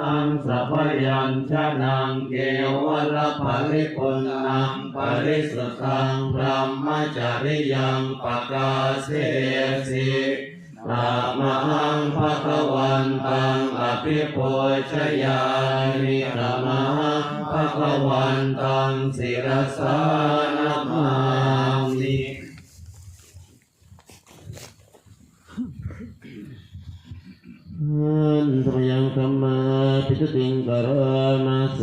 อังสัพยัญชนะเกวรภริปุณังปริสุทังพรหมจริยังปกาเสสินะมังภะคะวันตังอภิปุชยามินะมังภะคะวันตังศิรสานะมา รณาเส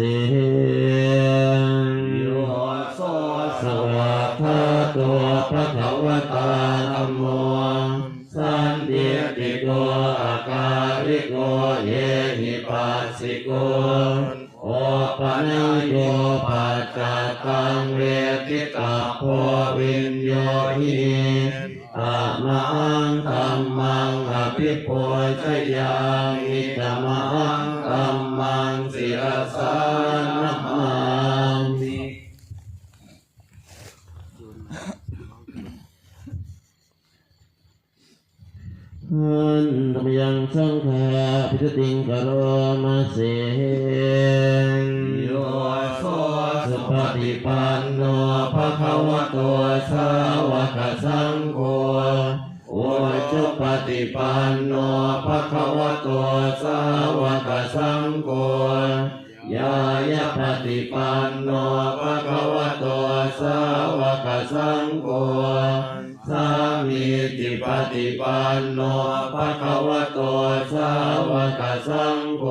โยโสสวะคาตัวพระขวตาธรรมโมสันติติโกอาการิโกเยหิปัสสิโกโอปะนายโยปัจจตังเวทิตาโพวินโยหิอะมังธัมมังอภิปุชยา ฏิปันโนภะคะวะโตสาวกสังโฆ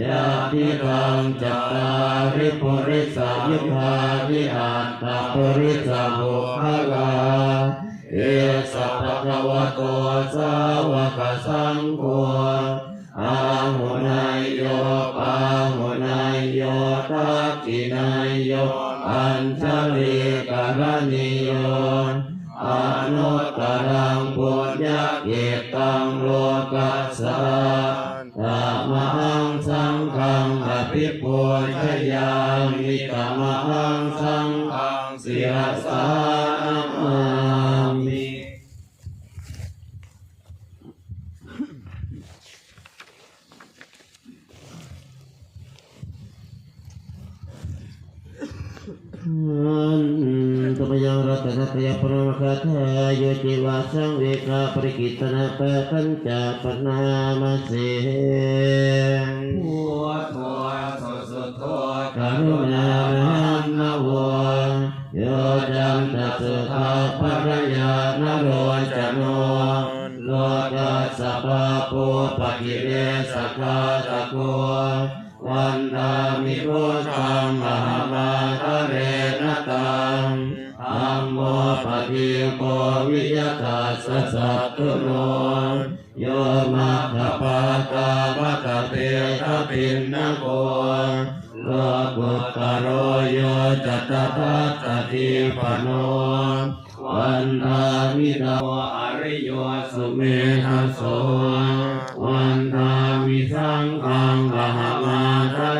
ยะทิรังจัตตาริปุริสายุคาวิอัตตาปุริสาบุคลาเอสัพพะวะโตสาวกสังโฆอาหุนายโยปาหุนายโยทักขินายโยอัญชลีกรณิ ตุมยังรัตนตยปรมคาทาโยจิวาสังเวกาปริกิตนาปะปัญจปนามาเสพุทโธสุสุโธกรุณา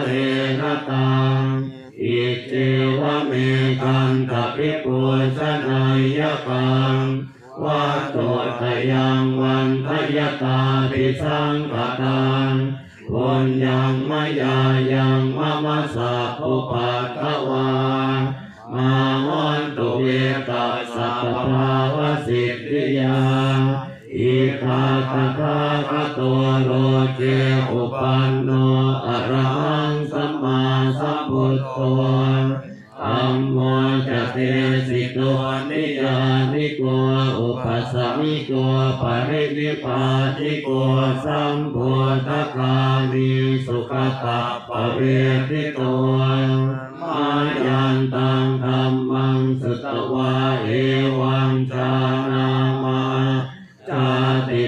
เรนตังอิเจวะเมกันตะพิปุสนายกังวัตโตทยังวันทยตาปิสังกตัง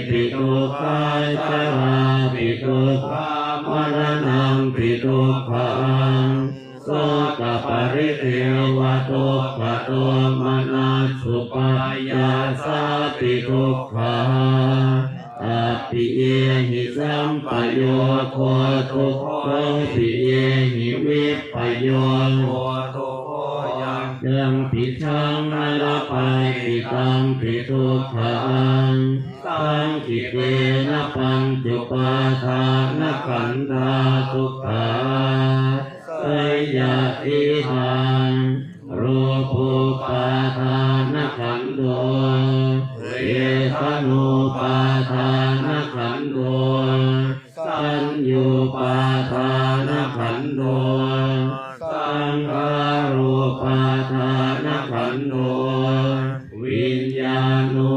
ปิทุกขาชราปิทุกขามรณะปิทุกขังโสตปริเทวทุกขโตมนัสสุปายาสาปิทุกขาตัปปิเยหิสัมปโยโคทุกขปิเยหิวิปโยโอโตโอยังยังปิชังนาลปัยปิตัง ปาทานขันธาสุขาสยาติหานรูปปาทานขันโดเยสนุปาทานขันโดสัญญูปาทานขันโดสังขารูปาทานขันโดวิญญาณุ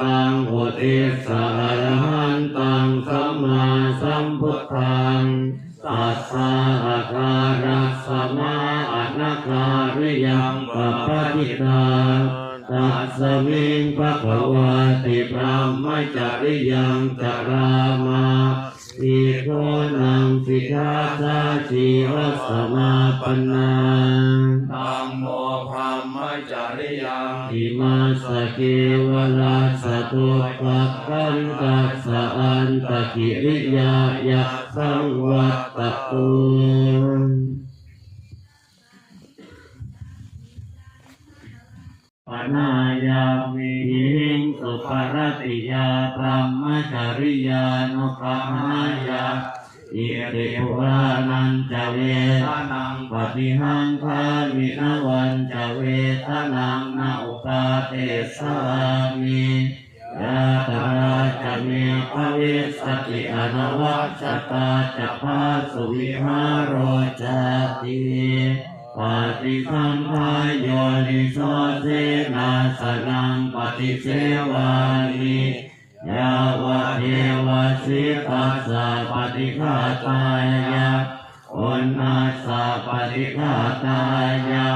ตังอุทิสะอรหันตังสัมมาสัมพุทธังตัสสะอาการัสมาอนาคาริยังปัปะทิตาตัสมิงภะคะวติพระมจริยังจารามาอิโกนังสิกาสาชีวสมา ตุปักขันตัสสะอันตกิริยายะสังวัตตตุปนายามิหิงสุปรติยาพรหมจริยานุปมายาอิริปุรานันจะเวทนังปฏิหังคามินวันจะเวทนังนาอุปาเทสามิ ยาตราจะมีภวิสติอนวัชตาจะพาสุวิหารโรจติปฏิสัมภายโยนิโสเสนาสนังปฏิเสวานิยาวะเทวสิตัสสะปฏิฆาตายะอุณนัสสะปฏิฆาตายะ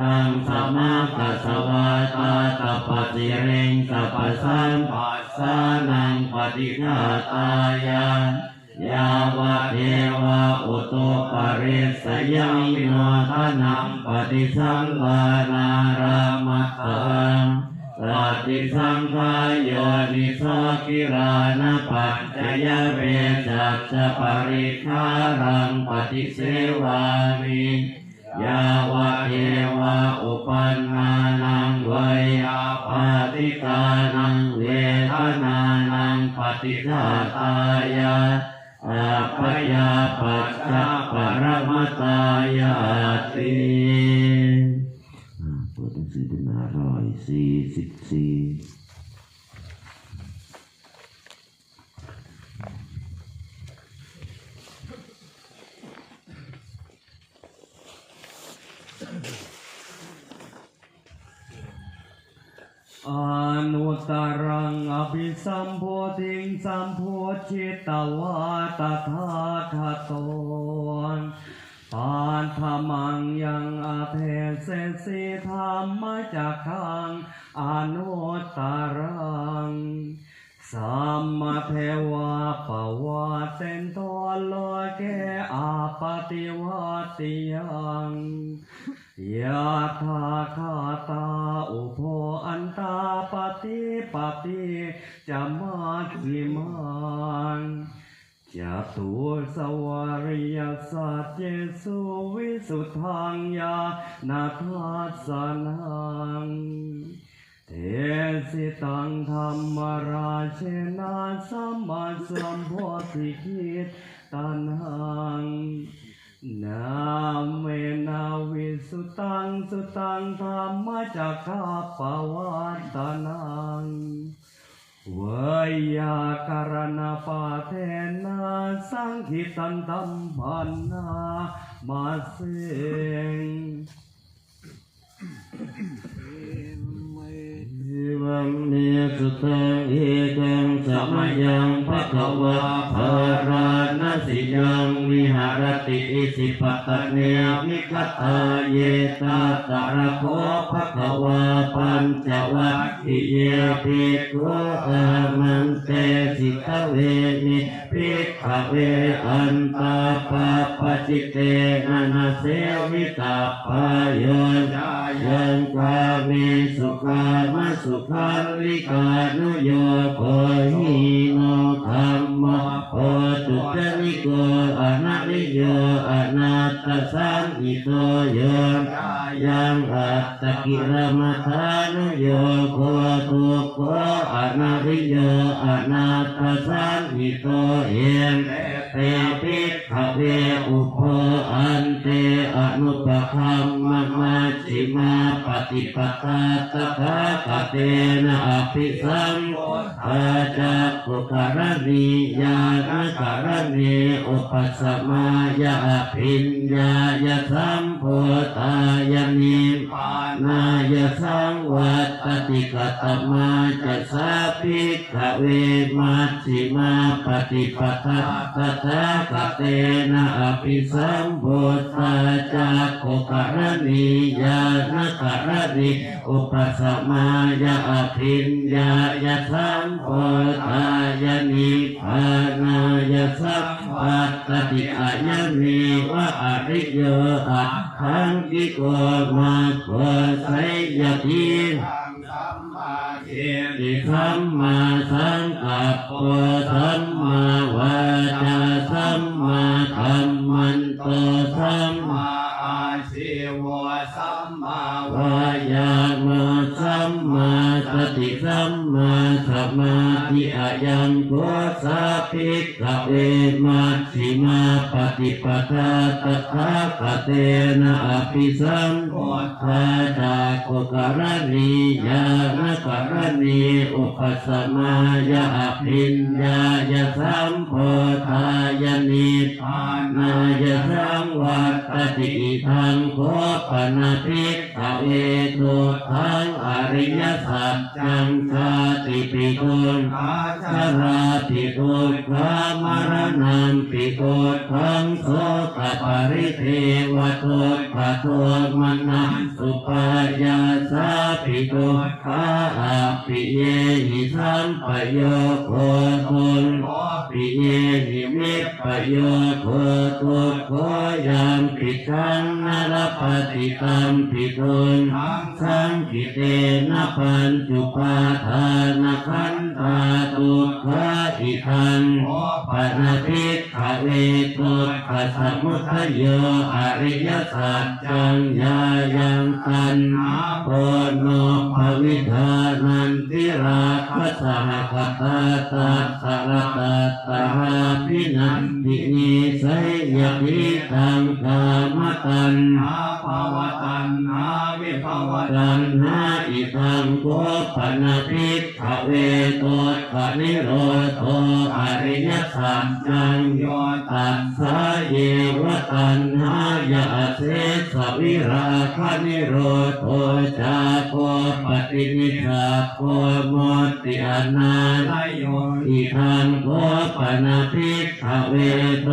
ตังสมาคัสสวาตาตปฏิเรงสัพพสัมปัสสานังปฏิฆาตายะยาวะเทวะอุตุปาริสยังมิโนทานังปฏิสังวานารามะตังปฏิสังขายโยนิโสกิรานะปัจจยเวจัสสะปริคารังปฏิเสวามิ ยาวะเทวะอุปันนานังเวยาปาติกานังเวทนานังปฏิฆาตายะอาปยาปัจจปรมตายาติเปิดหนังสือเป็นารอยสี่สิบสี่ อนุตตรังอภิสัมโพธิงสัมโพชิตวาตถาคตนปานธรรมังยังอาเทเสสิธรรมจักขังอนุตตรังสัมมาเทวาปวาเตนโตโลเกอาปติวัติยัง ยะถาคาตาอุโพอันตาปฏิปฏิจะมาสิมันจะตัวสวาริยสัจเจสุวิสุทธังยานาทัสนังเทสิตังธรรมราชนาสัมมาสัมโพธิคิตตันหัง นาเมนาวิสุตังสุตังธรรมจักขาปวัตตนังเวยาการณปาเทนะสังคิตันตัมพันนามาเสงอิวังเนสุตังเอกังสมยังภะคะวะภาราณสิยังวิหา ติอิสิปตะเนมิกตาเยตาตะระโคภะคะวะปัญจวัคคิเยภิกุอามันเตสิกเวนิภิกขเวอันตาปะปะจิเตนะนะเสวิตาปายโยยังกามิสุขามสุขันลิกานุโยโคหิโนธรรมโอ ตสังอิโตโยยังอัตตกิรมัทานุโยโคตุโกอนาริโยอนาตสังอิโตเยม เตปิกขเวอุปอันเตอนุปคัมมะมาจิมาปฏิปตาตถาคเตนะอภิสัมโพอาจักขุการณียานะการณีอุปสมายาภิญญายสัมโพธายานิปานายสังวัตติกตมาจะสาภิกขเวมัชฌิมาปฏิปทาตถาคเตนะอภิสัมโพธาจักขุกรณียานกรณีอุปสมมายาภิญญายสัมโพธายานิพานายสัมปัตติอายานิวะอริโยอัตถังกิโกมาโคไสยติติสัมมาสังกัปปะสัมมาาภิกขเวมัชฌิมาปฏิปทาตถาคเตนะอภิสัมโพธาจาโกการณียานการณีอุปสมายาภิญญายสัมโพธายนิพานายสังวัตติทังโคปนาภิกขเวทุทัง อริยสัจจังชาติปิตุนอาชาราปิตุขามรณังปิตุทังโสกปริเทวตุปะตุมนังสุปายาสาปิตุขาอาปิเยหิสัมปโยโคตุนปิเยหิ วิปโยโคตุโคยามปิทังนรปฏิตัมปิตุนสังกิเตนะปัญจุปาทานขัน ตาตุขะอิทังปนาทิตขเวตุขะสมุทโยอริยสัจจังยายังตันโพโนภวิธานันติราคะสหคตาตัสสะรตาตาหาพินัน ตินิสัยยติตังกามตันอาภาวตันอาวิภาวตันตัณหาอิทังโกปนาภิกขเวโตกะนิโรโทอริยสัจจังโยตัสสะเยวตัณหายาเสสวิราคนิโรโทจาโคปฏินิสาโคโมติอนาลไลโยอิทังโกปนาภิกขเวโต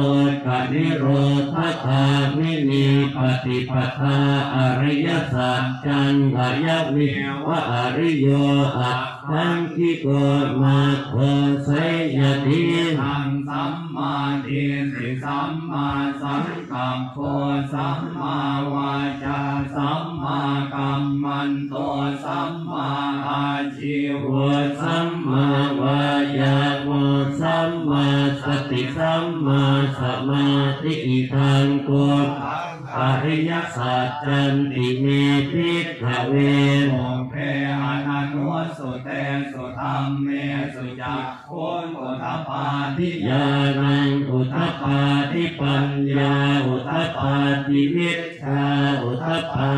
กะนิโรธคามินีปฏิปทาอริยสัจจังกายวิวะอริโยอัตังคิโกมาโคไสยติทังสัมมาทิฏฐิสัมมาสังกัปปะสัมมาวาจาสัมมากัมมันโตสัมมาอาชีวสัมมาวายามสัมมา ติสัมมาสมาธิทังโกอริยสัจจันติเมพิกขเวโมเพอนันวสุเตสุธรรมเมสุจักขุนอุทปาทิญาณังอุทปาทิปัญญาอุทปาทิวิชาอุทปา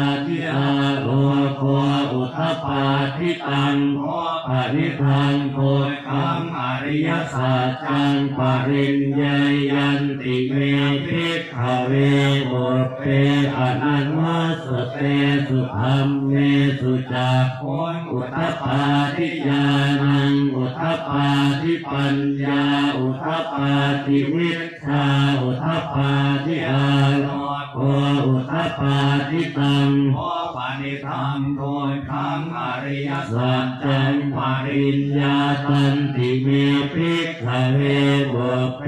ปาทิอาโลโกอุทปาทิตังโมปานิธรรมโดยขังอริยสัจจังปปริญญาตันติเมพิกขเวบุเพ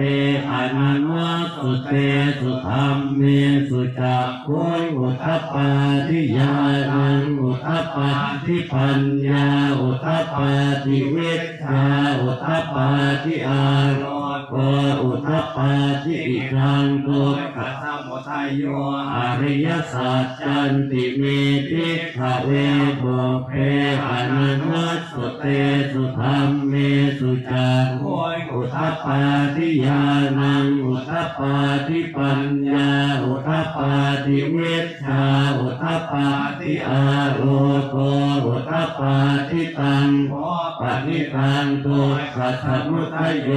อนันวสุเตสุธรรมเมสุจักขุยอุทปาทิญาณังอุทปาทิปัญญาอุทปาทิเวิชาอุทปาทิอาโร โกอุทปาทิอิทังโกโดยกัสมุทัยโยอริยสัจจันติเมพิกขเวบุเพอนันวสุเตสุธรรมเมสุจักขุอุทปาทิญาณังอุทปาทิปัญญาอุทปาทิเวชชาอุทปาทิอาโรโกอุทปาทิตังโมปณิทังตุสัทธมุทยโย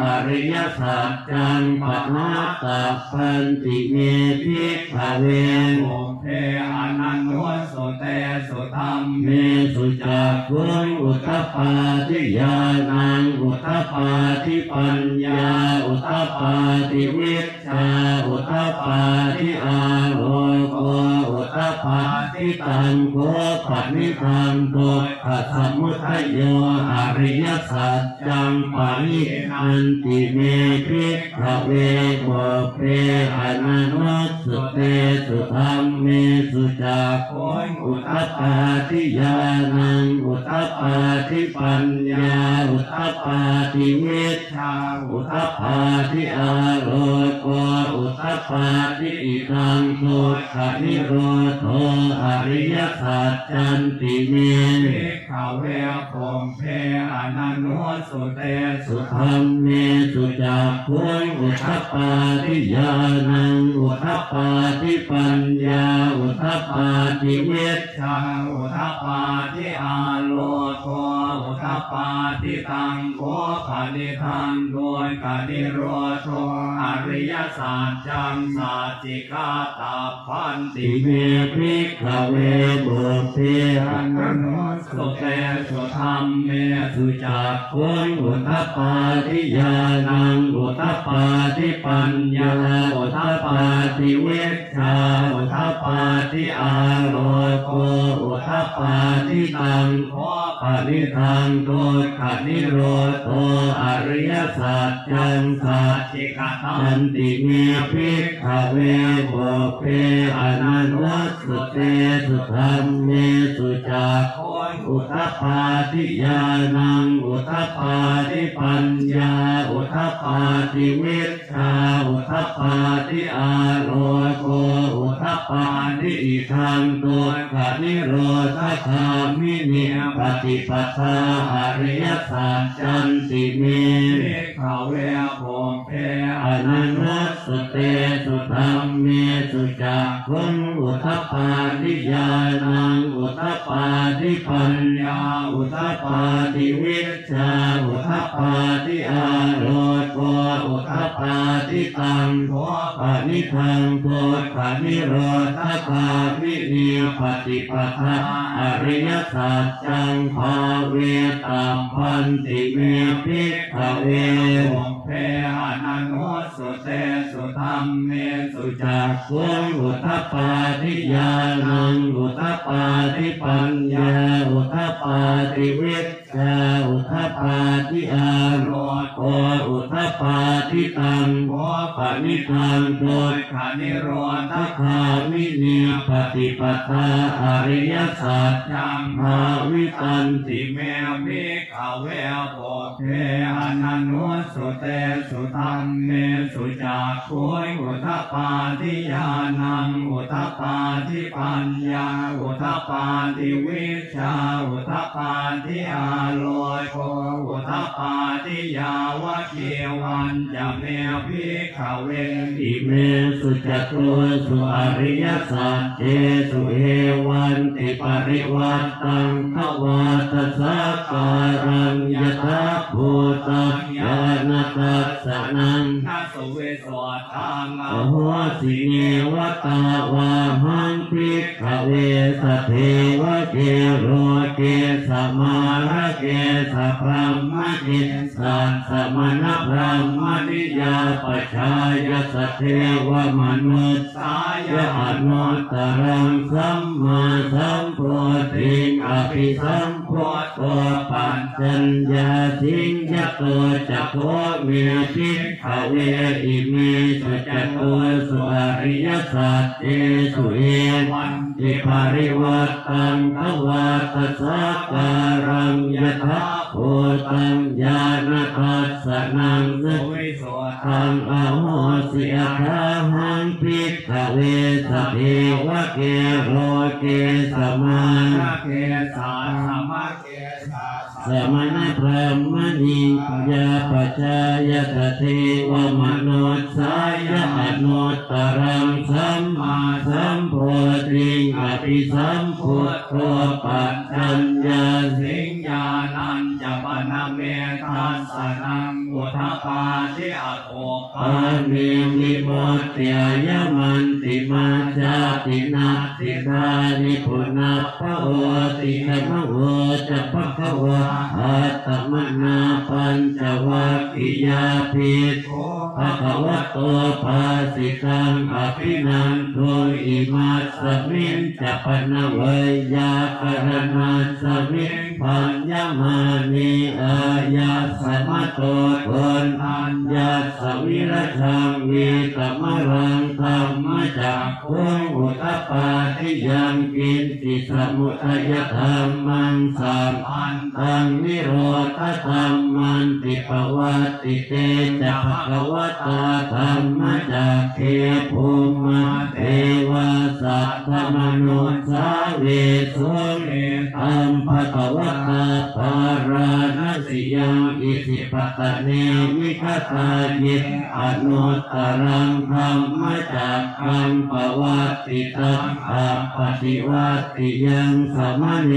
อริยสัจจังปนาตาพันติเมพิกขเวโมเพอนันวสุเตสุธรรมเมสุจักขุงอุทปาทิญาณังอุทปาทิปัญญาอุทปาทิวิชชาอุทปาทิอาโรโก อุทปาทิตังโกปณิทังตุขัสมุทัยโยอริยสัจจังปานิอันติเมพิกขเวบุพเพอนันวัสสุเตสุธรรมเมสุจักขุงอุทปาทิญาณังอุทปาทิปัญญาอุทปาทิวิชชาอุทปาทิอารโกอุทปาทิอิทังโสขนิโรโทอริยสัจจันติเมภิกขเวโมเพอนันวสุเตสุสุธธรรรรมมเมสุจักขุงอุทปาทิญาณังอุทปาทิปัญญาอุทปาทิเวชชาอุทปาทิอาโลโกอุทปาทิตังโกปานิทังโดยกานิโรโทอริยสัจจังสัจจิกาตาพันติติเมพิกขเวบุพเพอันนนันั้นนสุเตสุธรรมเมสุจักขุงอุทปาทิญาณังอุทปาทิปัญญาอุทปาทิเวชชาอุทปาทิอารโกอุทปาทิตังโคปณิทังโตขนิโรโตอริยสัจจังสัจจิกาตาจันติเมพิกขเวบุพเพอนันวัสสุเตสุธรรมเมสุจักอุทปาทิญาณังอุทปาทิปัญญา อุทปาทิวิชชาอุทปาทิอาโรโกอุทปาทิอิทังตุขนิโรธาคามิเนปฏิปทาอริยสัจจันติเมภิกขเวโมเพอนันวัสสุเตสุธรรมเมสุจักขุงอุ ทปาทิญาณังอุทปาทิปัญญาอุทปาทิวิชาอุทปาทิอาโรโกอุทปาทิตังโทปานิทังโทปานิโรธคามินีปฏิปทาอริยสัจจังภาเวตามพันติเมพิกเว เพอนันโนสุเตสุธรรมเมสุจักขุงอุทปปาทิยานังอุทปปาทิปัญญาอุทปปาทิวิชาอุทปปาทิอารโกอุทปปาทิตังโมปนิทังโดยขานิโรธคามินีปฏิปทาอริยสัจจังภาวิตันติเมมิขเวโบเพอนันโนสุเตสุธรรมเมสุจักขุยอุทปปาทิยานังอุทปปาทิปัญญาอุทปปาทิวิชาอุทปปาทิอาโลยโกอุทปปาทิยาวะเกวันจะเมพิขเวอิเมสุจตุสุอริยสัจเจสุเอวันติปริวัตตังขวัตสักการังยถาภูตังยานตัสสนังนาสเวสวทังอโหสิเนวตาวาหังปิกขเวสเทวเกโรเกสมาระเกสพรหมเกสัสสมณพรหมนิยาปชายสเทวมนุสสายอนุตตรังสัมมาสัมพุทธิอภิสัมพุทโธปัญจัญญาสิงยโตจักโคเมพิกขเวอิเมสุจักโตสุอริยสัจเจสุเอวัน ติปริวัตตังทวาตสักการังยถาภูตังญาณทัสสนังสุวิโสทังอโหสิอาคาหังปิกเวสเทวะเกโรเกสมาเกสาธรรมะเก สมณพรหมณิยาปชายตเทวมโนสายอนุตตรังสัมมาสัมโพธิอภิสัมพุทโธปัจจัญญาสิงญาณัญจปนเมธัสสนัง อุทปาทิอโภปานิมิโมตยายมันติมาจาตินาติดานิพุนาปะโอติธรรมโอจะปะคะวะอัตตมนาปัญจวัคคิยาภิกขุภะวะโตภาสิตังอภินันโทอิมาสมิงจะปนะเวยากรณาสมิงปัญญมานิอายาสมะโตทนอัญญาสวิรชังวีตมะรังธรรมจักขุงอุตปาทิยังกินติสมุทัยธรรมังสามอันตังนิโรธธรรมันติปวัตติเตจะภะควตาธรรมจักเทภูมาเทวาสัตตมนุสาเวสุเอตัมภะควตาปาราณสิยังอิสิปตะเนมิคตาจิตอนุตตรังธรรมจักขังปวัตติตังอาปฏิวัติยังสมณเน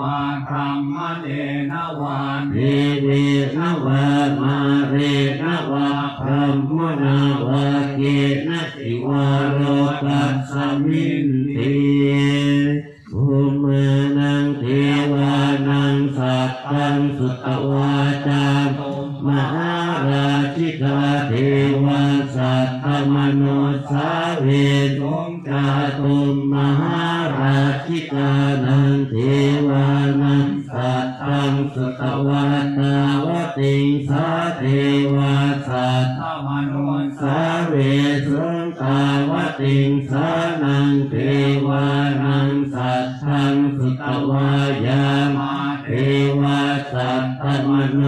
วาธรรมเนนวานเรเรนวามาเรนวาพรหมนาวาเกนสิวาโรกัสสมิน วานังสัตทังสุตวายามาเทวาสัตตมโน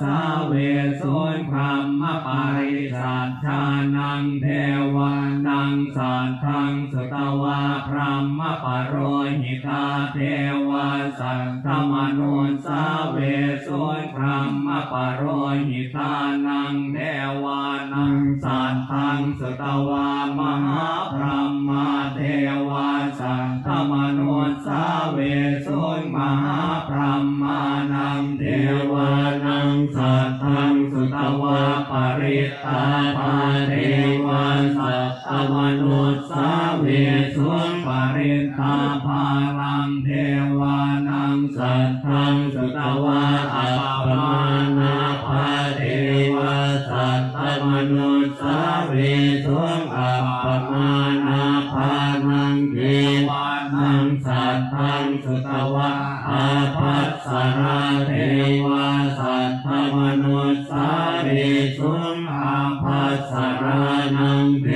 สาเวสุนพระมปาริสัจจานังเทวานังสันทังสุตวาพระมปโรหิตาเทวาสันตมนุสาเวสุนพระมปโรหิตานังเทวานังสันทังสุตวามหา ตวาอาภัสสราเทวาสัตตมนุสาเวสุนอาภัสสรานังเท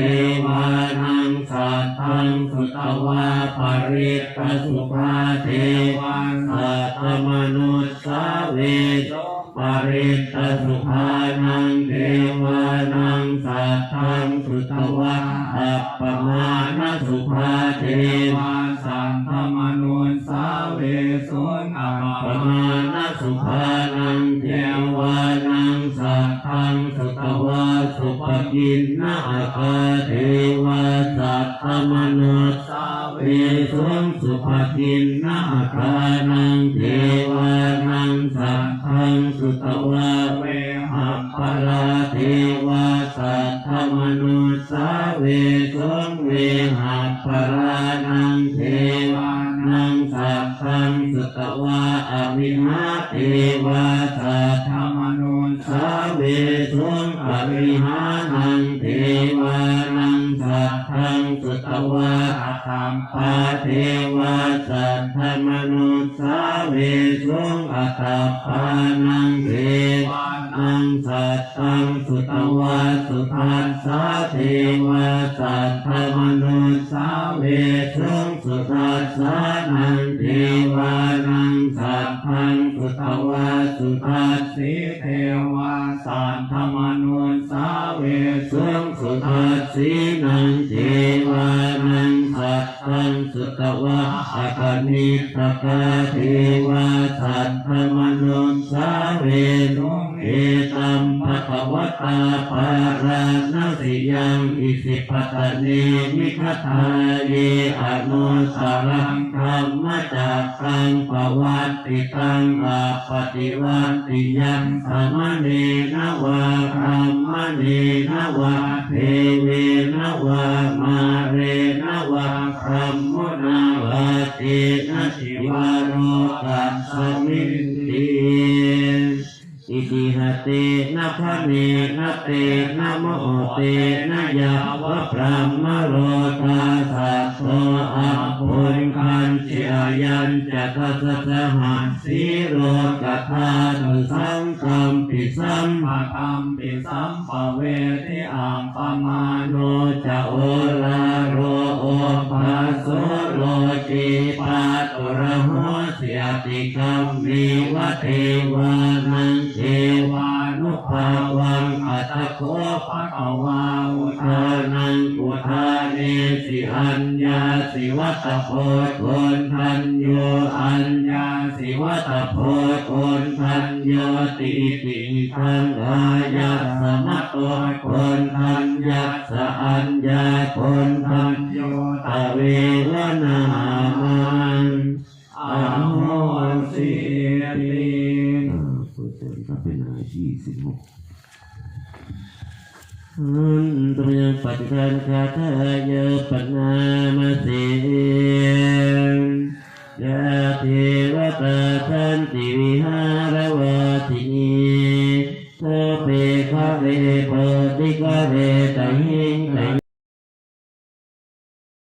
วานังสัทธังสุตวาปริตตสุภาเทวาสัตตมนุสาเวสุปริตตสุภา เวหัปปรานังเทวานังสัทธังสตวาอวิหาเทวาสัทธมนุสาเวสุนอวิหานังเทวานังสัทธังสตวาอัตถัมปาเทวาสัทธมนุสาเวสุนอัตถปานังเทวา นังสัทธังสุตวาสุทัสสะเทวาสัทธมนุสาเวสุนสุทัสสะนังเทวานังสัทธังสุตวาสุทัสสิเทวาสัทธมนุสาเวสุนสุทัสสินังเทวานังสัทธังสุตวาอาคานิตกาเทวาสัทธมนุสาเวสุ ภวตาปาราณสิยังอิสิปตะเนมิคทาเยอนุสารังธรรมจักขังปวัตติตังอาปฏิวัติยังสมเนนวะธรรมเนนวะเทเวนวะมาเรนวะพรหมนาวะเตนะสิวาโรกัสสมินติอิ ตินะพะเนนะเตนะโมเตนะยาวะพระมโรธาสัตโตอัปปุญคัน ติอายันจะทัสสะหันสีโรกัทานุสังกัมปิสัมภะคัมปิสัมภเวทิอัมปมาโนจะโอลาโรโอภาโสโลจิปาตุระโหเสียติกัมมีวะเทวานังเทวานุภาวังอัตโคภะคะวาอุทานัง ทาเนสิอัญญาสิวัตโพโกนทันโยอัญญาสิวัตโพโกนทันโยติติทังอายัสสมะโตโกนทันยัสะอัญญาโกนทันโยตเวรนามันอโหสิติผู้เสริมก็เป็นอายี่สิบหกอัน ปฏิการคาทายปนามาเสยาเทวตาทันติวิหารวาทินีโสเปคะเรปติกะเร